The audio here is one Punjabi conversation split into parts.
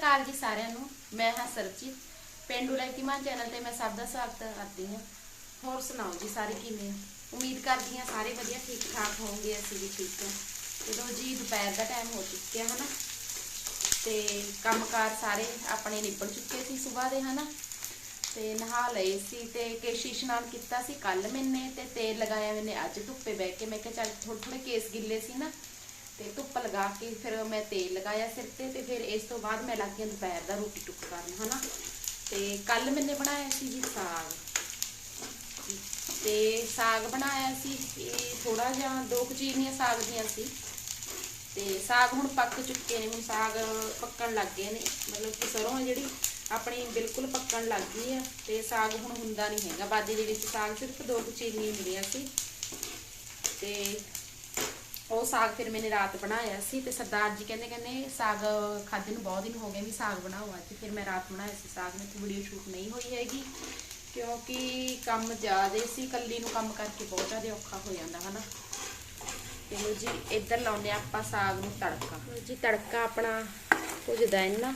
ਅਕਾਲ ਜੀ ਸਾਰਿਆਂ ਨੂੰ, ਮੈਂ ਹਾਂ ਸਰਬਜੀਤ। ਪਿੰਡੂ ਲੈਕੀਮਾਨ ਚੈਨਲ ਤੇ ਮੈਂ ਸਭ ਦਾ ਸਵਾਗਤ ਕਰਦੀ ਹਾਂ। ਹੋਰ ਸੁਣਾਓ ਜੀ ਸਾਰੇ ਕਿਵੇਂ? ਉਮੀਦ ਕਰਦੀ ਹਾਂ ਸਾਰੇ ਵਧੀਆ ਠੀਕ ਠਾਕ ਹੋਵੋਗੇ ਅਸੀਂ ਵੀ ਠੀਕ ਹਾਂ। ਜਦੋਂ ਜੀ ਦੁਪਹਿਰ ਦਾ ਟਾਈਮ ਹੋ ਚੁੱਕਿਆ ਹਨਾ, ਤੇ ਕੰਮਕਾਰ ਸਾਰੇ ਆਪਣੇ ਨਿਬੜ ਚੁੱਕੇ ਸੀ ਸਵੇਰ ਦੇ, ਹਨਾ। ਤੇ ਨਹਾ ਲਏ ਸੀ ਤੇ ਕੇਸ਼ੀ ਇਸ਼ਨਾਨ ਕੀਤਾ ਸੀ ਕੱਲ ਮੈਨੇ ਤੇ ਤੇਲ ਲਗਾਇਆ ਮੈਨੇ, ਅੱਜ ਧੁੱਪੇ ਬਹਿ ਕੇ। ਮੈਂ ਕਿਹਾ ਚੱਲ ਥੋੜੇ ਥੋੜੇ ਕੇਸ ਗਿੱਲੇ ਸੀ ਨਾ ਤੇ ਧੁੱਪ ਲਗਾ ਕੇ ਫਿਰ ਮੈਂ ਤੇਲ ਲਗਾਇਆ ਸਿਰ ਤੇ ਤੇ ਫਿਰ ਇਸ ਤੋਂ ਬਾਅਦ ਮੈਂ ਲੱਗ ਗਈ ਦੁਪਹਿਰ ਦਾ ਰੋਟੀ ਟੁੱਕ ਕਰਨ, ਹਨਾ? ਤੇ ਕੱਲ ਮੈਨੇ ਬਣਾਇਆ ਸੀ ਜੀ ਸਾਗ। ਤੇ ਸਾਗ ਬਣਾਇਆ ਸੀ, ਇਹ ਥੋੜਾ ਜਿਹਾ ਦੋ ਕੁਚੀਨੀਆਂ ਸਾਗ ਦੀਆਂ ਸੀ। ਤੇ ਸਾਗ ਹੁਣ ਪੱਕ ਚੁੱਕੇ ਨੇ, ਹੁਣ ਸਾਗ ਪੱਕਣ ਲੱਗ ਗਏ ਨੇ। ਮਤਲਬ ਕਿ ਸਰੋਂ ਜਿਹੜੀ, ਆਪਣੀ ਬਿਲਕੁਲ ਪੱਕਣ ਲੱਗ ਗਈ ਆ। ਤੇ ਸਾਗ ਹੁਣ ਹੁੰਦਾ ਨਹੀਂ ਹੈਗਾ। ਬਾਦੀ ਦੇ ਵਿੱਚ ਸਾਗ ਸਿਰਫ ਦੋ ਕੁ ਚੀਨੀਆਂ ਮਿਲੀਆਂ ਸੀ। ਤੇ ਉਹ ਸਾਗ ਫਿਰ ਮੈਨੇ ਰਾਤ ਬਣਾਇਆ ਸੀ ਤੇ ਸਰਦਾਰ ਜੀ ਕਹਿੰਦੇ ਕਹਿੰਦੇ ਸਾਗ ਖਾਦੇ ਨੂੰ ਬਹੁਤ ਦਿਨ ਹੋ ਗਏ ਵੀ ਸਾਗ ਬਣਾਓ ਅੱਜ। ਫਿਰ ਮੈਂ ਰਾਤ ਬਣਾਇਆ ਸੀ ਸਾਗ, ਮੇਰੇ ਵੀਡੀਓ ਸ਼ੂਟ ਨਹੀਂ ਹੋਈ ਹੈਗੀ ਕਿਉਂਕਿ ਕੰਮ ਜ਼ਿਆਦੇ ਸੀ ਕੱਲੀ ਨੂੰ ਕੰਮ ਕਰਕੇ ਬਹੁਤ ਜ਼ਿਆਦਾ ਔਖਾ ਹੋ ਜਾਂਦਾ ਹਨਾ। ਚਲੋ ਜੀ ਇੱਧਰ ਲਾਉਂਦੇ ਆਪਾਂ ਸਾਗ ਨੂੰ ਤੜਕਾ। ਜੀ ਤੜਕਾ ਆਪਣਾ ਭੁਜਦਾ ਇੰਨਾ।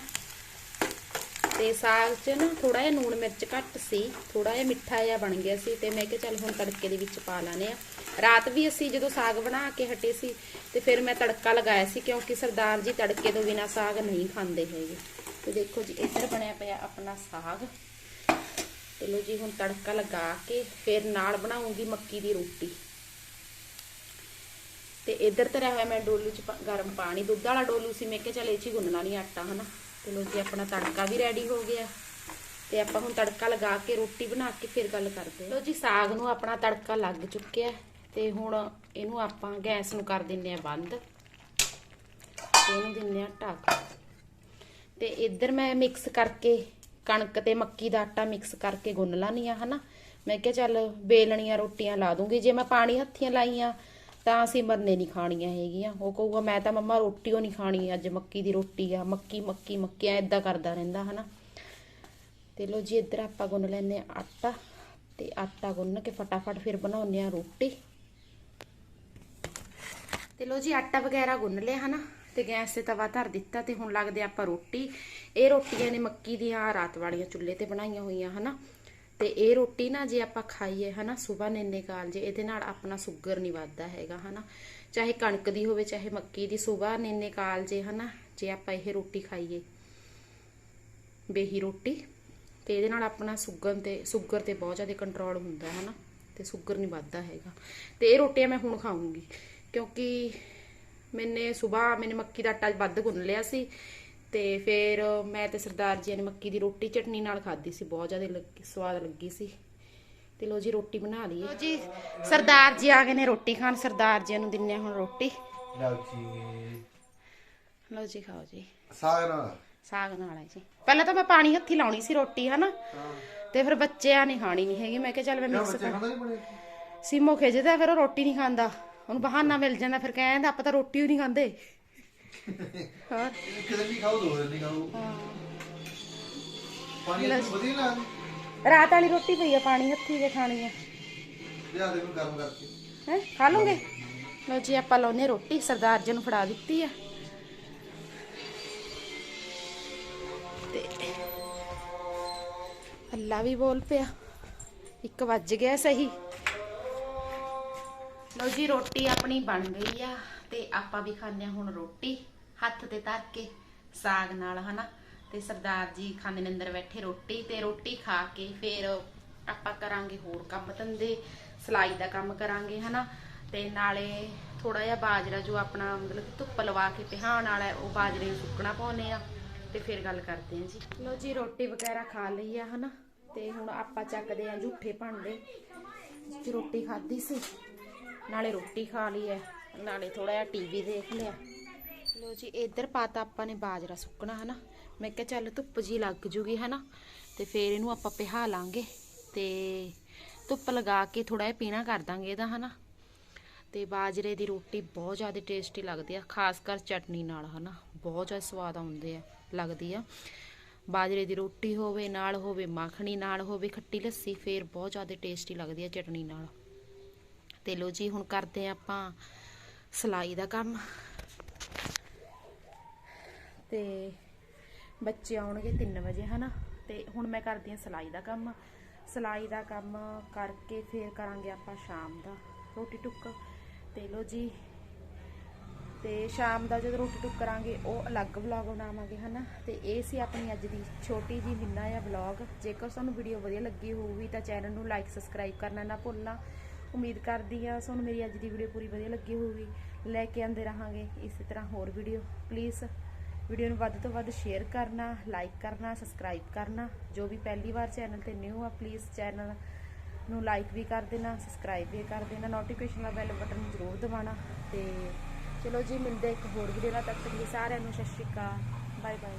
ਤੇ ਸਾਗ 'ਚ ਨਾ ਥੋੜਾ ਜਿਹਾ ਨੂਣ ਮਿਰਚ ਘੱਟ ਸੀ ਥੋੜਾ ਜਿਹਾ ਮਿੱਠਾ ਜਿਹਾ ਬਣ ਗਿਆ ਸੀ ਤੇ ਮੈਂ ਕਿਹਾ ਚੱਲ ਹੁਣ ਤੜਕੇ ਦੇ ਵਿੱਚ ਪਾ ਲਾਣੇ ਆ ਰਾਤ ਵੀ ਅਸੀਂ ਜਦੋਂ ਸਾਗ ਬਣਾ ਕੇ ਹਟੇ ਸੀ ਤੇ ਫਿਰ ਮੈਂ ਤੜਕਾ ਲਗਾਇਆ ਸੀ ਕਿਉਂਕਿ ਸਰਦਾਰ ਜੀ ਤੜਕੇ ਤੋਂ ਬਿਨਾ ਸਾਗ ਨਹੀਂ ਖਾਂਦੇ ਹੈਗੇ। ਤੇ ਦੇਖੋ ਜੀ, ਇੱਧਰ ਬਣਿਆ ਪਿਆ ਆਪਣਾ ਸਾਗ। ਚਲੋ ਜੀ, ਹੁਣ ਤੜਕਾ ਲਗਾ ਕੇ ਫਿਰ ਨਾਲ ਬਣਾਉਂਗੀ ਮੱਕੀ ਦੀ ਰੋਟੀ। ਤੇ ਇੱਧਰ ਧਰਿਆ ਹੋਇਆ ਮੈਂ ਡੋਲੂ ਚ ਗਰਮ ਪਾਣੀ, ਦੁੱਧ ਵਾਲਾ ਡੋਲੂ ਸੀ, ਮੈਂ ਕਿਹਾ ਚੱਲ ਇਹ ਚ ਹੀ ਗੁੰਨਣਾ ਨਹੀਂ ਆਟਾ, ਹਨਾ? ਚਲੋ ਜੀ, ਆਪਣਾ ਤੜਕਾ ਵੀ ਰੈਡੀ ਹੋ ਗਿਆ। ਤੇ ਆਪਾਂ ਹੁਣ ਤੜਕਾ ਲਗਾ ਕੇ ਰੋਟੀ ਬਣਾ ਕੇ ਫਿਰ ਗੱਲ ਕਰਦੇ ਹਾਂ। ਲੋ ਜੀ, ਸਾਗ ਨੂੰ ਆਪਣਾ ਤੜਕਾ ਲੱਗ ਚੁੱਕਿਆ ਤੇ ਹੁਣ ਇਹਨੂੰ ਆਪਾਂ ਗੈਸ ਨੂੰ ਕਰ ਦਿੰਨੇ ਆ ਬੰਦ। ਤੇ ਇਹਨੂੰ ਦਿੰਨੇ ਆ ਢੱਕ। ਤੇ ਇੱਧਰ ਮੈਂ ਮਿਕਸ ਕਰਕੇ ਕਣਕ ਤੇ ਮੱਕੀ ਦਾ ਆਟਾ ਮਿਕਸ ਕਰਕੇ ਗੁੰਨ ਲਾਨੀ ਆ ਹਨਾ। ਮੈਂ ਕਿਹਾ ਚੱਲ ਬੇਲਣੀਆਂ ਰੋਟੀਆਂ ਲਾ ਦੂੰਗੀ। ਜੇ ਮੈਂ ਪਾਣੀ ਹੱਥੀਆਂ ਲਾਈਆਂ ਤਾਂ ਅਸੀਂ ਨੇ ਨਹੀਂ ਖਾਣੀਆਂ ਹੈਗੀਆਂ। ਉਹ ਕਹੂਗਾ, ਮੈਂ ਤਾਂ ਮੰਮਾ ਰੋਟੀ ਉਹ ਨਹੀਂ ਖਾਣੀ, ਅੱਜ ਮੱਕੀ ਦੀ ਰੋਟੀ ਆ, ਮੱਕੀ ਮੱਕੀ ਮੱਕੀਆਂ ਇਦਾਂ ਕਰਦਾ ਰਹਿੰਦਾ, ਹਨਾ। ਤੇ ਲੋ ਜੀ, ਇੱਧਰ ਆਪਾਂ ਗੁੰਨ ਲੈਨੇ ਆ ਆਟਾ, ਤੇ ਆਟਾ ਗੁੰਨ ਕੇ ਫਟਾਫਟ ਫਿਰ ਬਣਾਉਨੇ ਆ ਰੋਟੀ। ਤੇ ਲੋ ਜੀ, ਆਟਾ ਵਗੈਰਾ ਗੁੰਨ ਲਿਆ, ਹਨਾ। ਤੇ ਗੈਸ ਤੇ ਤਵਾ ਧਰ ਦਿੱਤਾ, ਤੇ ਹੁਣ ਲੱਗਦੇ ਆਪਾਂ ਰੋਟੀ। ਇਹ ਰੋਟੀਆਂ ਨੇ ਮੱਕੀ ਦੀਆਂ ਰਾਤ ਵਾਲੀਆਂ ਚੁੱਲ੍ਹੇ ਤੇ ਬਣਾਈਆਂ ਹੋਈਆਂ, ਹਨਾ। ਤੇ ਇਹ ਰੋਟੀ ਨਾ ਜੇ ਆਪਾਂ ਖਾਈਏ, ਹਨਾ ਸਵੇਰ ਨੇਨੇ ਕਾਲ ਜੇ, ਇਹਦੇ ਨਾਲ ਆਪਣਾ ਸ਼ੂਗਰ ਨਹੀਂ ਵੱਧਦਾ ਹੈਗਾ, ਹਨਾ। ਚਾਹੇ ਕਣਕ ਦੀ ਹੋਵੇ, ਚਾਹੇ ਮੱਕੀ ਦੀ ਸਵੇਰ ਨੇਨੇ ਕਾਲ ਜੇ, ਹਨਾ, ਜੇ ਆਪਾਂ ਇਹ ਰੋਟੀ ਖਾਈਏ। ਬੇਹੀ ਰੋਟੀ, ਤੇ ਇਹਦੇ ਨਾਲ ਆਪਣਾ ਸ਼ੂਗਰ ਤੇ ਸ਼ੂਗਰ ਤੇ ਬਹੁਤ ਜ਼ਿਆਦਾ ਕੰਟਰੋਲ ਹੁੰਦਾ ਹੈ ਹਨਾ, ਤੇ ਸ਼ੂਗਰ ਨਹੀਂ ਵੱਧਦਾ ਹੈਗਾ। ਤੇ ਇਹ ਰੋਟੀਆਂ ਮੈਂ ਹੁਣ ਖਾਊਂਗੀ, ਕਿਉਂਕਿ ਮੈਨੇ ਸਵੇਰ ਮੈਨੇ ਮੱਕੀ ਦਾ ਆਟਾ ਵੱਧ ਗੁੰਨ ਲਿਆ ਸੀ ਤੇ ਫਿਰ ਮੈਂ ਤੇ ਸਰਦਾਰ ਜੀ ਨੇ ਮੱਕੀ ਦੀ ਰੋਟੀ ਚਟਨੀ ਨਾਲ ਖਾਧੀ ਸੀ ਬਹੁਤ ਜ਼ਿਆਦਾ ਲੱਗੀ ਸਵਾਦ ਲੱਗੀ ਸੀ। ਤੇ ਲੋ ਜੀ ਰੋਟੀ ਬਣਾ ਲਈਏ ਲੋ ਜੀ ਸਰਦਾਰ ਜੀ ਆ ਗਏ ਨੇ ਰੋਟੀ ਖਾਣ ਸਰਦਾਰ ਜੀ ਨੂੰ ਦਿੰਨੇ ਹੁਣ ਰੋਟੀ। ਲਓ ਜੀ। ਲੋ ਜੀ ਖਾਓ ਜੀ। ਸਾਗ ਨਾਲ? ਸਾਗ ਨਾਲ ਹੈ ਜੀ। ਪਹਿਲਾਂ ਤਾਂ ਮੈਂ ਪਾਣੀ ਹੱਥੀ ਲਾਉਣੀ ਸੀ ਰੋਟੀ ਹਨਾ? ਤੇ ਫਿਰ ਬੱਚਿਆਂ ਨੇ ਖਾਣੀ ਨਹੀਂ ਹੈਗੀ ਮੈਂ ਕਿਹਾ ਚੱਲ ਮੈਂ ਮਿਕਸ ਕਰ ਸੀਮੋ ਖਿੱਚਦਾ ਫਿਰ ਉਹ ਰੋਟੀ ਨਹੀਂ ਖਾਂਦਾ। ਉਹਨੂੰ ਬਹਾਨਾ ਮਿਲ ਜਾਂਦਾ ਫਿਰ ਕਹਿੰਦਾ ਆਪਾਂ ਤਾਂ ਰੋਟੀ ਹੀ ਨਹੀਂ ਖਾਂਦੇ। ਹੋਰ ਇੱਕ ਦਿਨ ਨਹੀਂ ਖਾਓ ਦੋ ਦਿਨ ਨਹੀਂ ਖਾਓ ਪਾਣੀ ਤਾਂ ਵਧੀਆ ਲਾ ਰਾਤ ਵਾਲੀ ਰੋਟੀ ਪਈ ਆ ਪਾਣੀ ਹੱਥੀ ਜੇ ਖਾਣੀ ਆ। ਲਿਆ ਦੇ ਨੂੰ ਗਰਮ ਕਰਕੇ। ਹੈ ਖਾ ਲਓਗੇ ਲੋ ਜੀ ਆਪਾਂ ਲਾਉਨੇ ਰੋਟੀ ਸਰਦਾਰ ਜੀ ਨੂੰ ਫੜਾ ਦਿੱਤੀ ਆ। ਤੇ ਅੱਲਾ ਵੀ ਬੋਲ ਪਿਆ ਇੱਕ ਵੱਜ ਗਿਆ ਸਹੀ। ਲਓ ਜੀ ਰੋਟੀ ਆਪਣੀ ਬਣ ਗਈ ਆ ਤੇ ਆਪਾਂ ਵੀ ਖਾਂਦੇ ਹੁਣ ਰੋਟੀ। ਹੱਥ ਤੇ ਧਰ ਕੇ ਸਾਗ ਨਾਲ, ਹਨਾ? ਤੇ ਸਰਦਾਰ ਜੀ ਖਾਂਦੇ ਨੇ ਅੰਦਰ ਬੈਠੇ ਰੋਟੀ ਤੇ ਰੋਟੀ ਖਾ ਕੇ ਫਿਰ ਆਪਾਂ ਕਰਾਂਗੇ ਹੋਰ ਕੰਮ ਧੰਦੇ, ਸਲਾਈ ਦਾ ਕੰਮ ਕਰਾਂਗੇ, ਹਨਾ? ਤੇ ਨਾਲੇ ਥੋੜਾ ਜਿਹਾ ਬਾਜਰਾ ਜੋ ਆਪਣਾ ਮਤਲਬ ਧੁੱਪ ਲਵਾ ਕੇ ਪਿਹਾਉਣ ਵਾਲਾ ਉਹ ਬਾਜਰੇ ਨੂੰ ਸੁੱਕਣਾ ਪਾਉਨੇ ਆ ਤੇ ਫਿਰ ਗੱਲ ਕਰਦੇ ਹਾਂ ਜੀ। ਲਓ ਜੀ, ਰੋਟੀ ਵਗੈਰਾ ਖਾ ਲਈ ਆ, ਹਨਾ? ਤੇ ਹੁਣ ਆਪਾਂ ਚੱਕਦੇ ਆ ਝੂਠੇ ਭਾਂਡੇ। ਰੋਟੀ ਖਾਧੀ ਸੀ? ਨਾਲੇ ਰੋਟੀ ਖਾ ਲਈ ਐ ਨਾਲੇ ਥੋੜਾ ਜਿਹਾ ਟੀਵੀ ਦੇਖ ਲਿਆ। ਲੋ ਜੀ ਇੱਧਰ ਪਾਤਾ ਆਪਾਂ ਨੇ ਬਾਜਰਾ ਸੁੱਕਣਾ, ਹਨਾ? ਮੈਂ ਕਿਹਾ ਚੱਲ ਧੁੱਪ ਜੀ ਲੱਗ ਜੂਗੀ, ਹਨਾ? ਤੇ ਫੇਰ ਇਹਨੂੰ ਆਪਾਂ ਪਿਹਾ ਲਾਂਗੇ ਤੇ ਧੁੱਪ ਲਗਾ ਕੇ ਥੋੜਾ ਜਿਹਾ ਪੀਣਾ ਕਰ ਦਾਂਗੇ ਇਹਦਾ, ਹਨਾ? ਤੇ ਬਾਜਰੇ ਦੀ ਰੋਟੀ ਬਹੁਤ ਜ਼ਿਆਦਾ ਟੇਸਟੀ ਲੱਗਦੀ ਆ, ਖਾਸ ਕਰ ਚਟਨੀ ਨਾਲ, ਹਨਾ? ਬਹੁਤ ਜ਼ਿਆਦਾ ਸਵਾਦ ਆਉਂਦੇ ਆ, ਲੱਗਦੀ ਆ। ਬਾਜਰੇ ਦੀ ਰੋਟੀ ਹੋਵੇ, ਨਾਲ ਹੋਵੇ, ਮੱਖਣੀ ਨਾਲ ਹੋਵੇ, ਖੱਟੀ ਲੱਸੀ, ਫੇਰ ਬਹੁਤ ਜ਼ਿਆਦਾ ਟੇਸਟੀ ਲੱਗਦੀ ਆ ਚਟਨੀ ਨਾਲ। ਤੇ ਲੋ ਜੀ, ਹੁਣ ਕਰਦੇ ਹਾਂ ਆਪਾਂ ਸਲਾਈ ਦਾ ਕੰਮ। ਤੇ ਬੱਚੇ ਆਉਣਗੇ 3 ਵਜੇ, ਹਨਾ? ਤੇ ਹੁਣ ਮੈਂ ਕਰਦੀ ਹਾਂ ਸਿਲਾਈ ਦਾ ਕੰਮ। ਸਿਲਾਈ ਦਾ ਕੰਮ ਕਰਕੇ ਫਿਰ ਕਰਾਂਗੇ ਆਪਾਂ ਸ਼ਾਮ ਦਾ ਰੋਟੀ ਟੁੱਕ। ਤੇ ਲੋ ਜੀ, ਤੇ ਸ਼ਾਮ ਦਾ ਜਦੋਂ ਰੋਟੀ ਟੁੱਕ ਕਰਾਂਗੇ, ਉਹ ਅਲੱਗ ਵਲੌਗ ਬਣਾਵਾਂਗੇ, ਹਨਾ? ਤੇ ਇਹ ਸੀ ਆਪਣੀ ਅੱਜ ਦੀ ਛੋਟੀ ਜੀ ਮਿੰਨਾ ਆ ਵਲੌਗ। ਜੇਕਰ ਤੁਹਾਨੂੰ ਵੀਡੀਓ ਵਧੀਆ ਲੱਗੀ ਹੋਊਗੀ ਤਾਂ ਚੈਨਲ ਨੂੰ ਲਾਈਕ, ਸਬਸਕ੍ਰਾਈਬ ਕਰਨਾ ਨਾ ਭੁੱਲਣਾ। ਉਮੀਦ ਕਰਦੀ ਆ ਤੁਹਾਨੂੰ ਮੇਰੀ ਅੱਜ ਦੀ ਵੀਡੀਓ ਪੂਰੀ ਵਧੀਆ ਲੱਗੀ ਹੋਊਗੀ। ਲੈ ਕੇ ਆਂਦੇ ਰਹਾਂਗੇ ਇਸੇ ਤਰ੍ਹਾਂ ਹੋਰ ਵੀਡੀਓ। ਪਲੀਜ਼ ਵੀਡੀਓ ਨੂੰ ਵੱਧ ਤੋਂ ਵੱਧ ਸ਼ੇਅਰ ਕਰਨਾ ਲਾਈਕ ਕਰਨਾ ਸਬਸਕ੍ਰਾਈਬ ਕਰਨਾ। ਜੋ ਵੀ ਪਹਿਲੀ ਵਾਰ ਚੈਨਲ ਤੇ ਨਿਊ ਆ ਪਲੀਜ਼ ਚੈਨਲ ਨੂੰ ਲਾਈਕ ਵੀ ਕਰ ਦੇਣਾ ਸਬਸਕ੍ਰਾਈਬ ਵੀ ਕਰ ਦੇਣਾ। ਨੋਟੀਫਿਕੇਸ਼ਨ ਦਾ ਬੈਲ ਬਟਨ ਜ਼ਰੂਰ ਦਬਾਉਣਾ। ਤੇ ਚਲੋ ਜੀ, ਮਿਲਦੇ ਇੱਕ ਹੋਰ ਵੀਡੀਓ ਨਾਲ। ਤੱਕ ਲਈ ਸਾਰਿਆਂ ਨੂੰ ਸਤਿ ਸ਼੍ਰੀ ਅਕਾਲ। Bye bye